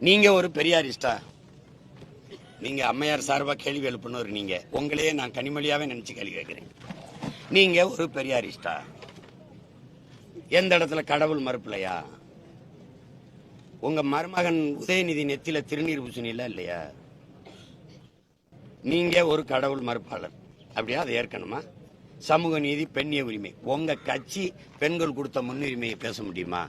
நீங்க ஒரு பெரியாரிஸ்டா? நீங்க அம்மையார் சார்பாக கேள்வி எழுப்பினவர் நீங்க. உங்களையே நான் கனிமொழியாவே நினைச்சு கேள்வி கேட்கிறேன். நீங்க ஒரு பெரியாரிஸ்டா? எந்த இடத்துல கடவுள் மறுப்பில்லையா? உங்க மருமகன் உதயநிதி நெத்தில திருநீர் பூசணில இல்லையா? நீங்க ஒரு கடவுள் மறுப்பாளர். அப்படியா? அதை ஏற்கனமா சமூக நீதி பெண்ணிய உரிமை. உங்க கட்சி பெண்கள் கொடுத்த முன்னுரிமையை பேச முடியுமா?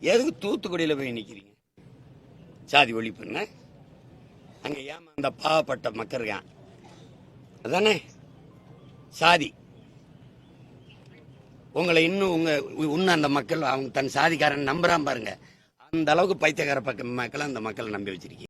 எதுக்கு தூத்துக்குடியில் போய் நிற்கிறீங்க சாதி ஒழிப்புன்னு அங்கே ஏமா அந்த பாவப்பட்ட மக்கள் இருக்கான். அதானே? சாதி. உங்களை இன்னும் உங்க இன்னும் அந்த மக்கள் அவங்க தன் சாதிக்காரன் நம்புறான் பாருங்க. அந்த அளவுக்கு பைத்தியக்கார பக்க மக்களை அந்த மக்களை நம்பி வச்சிருக்கீங்க.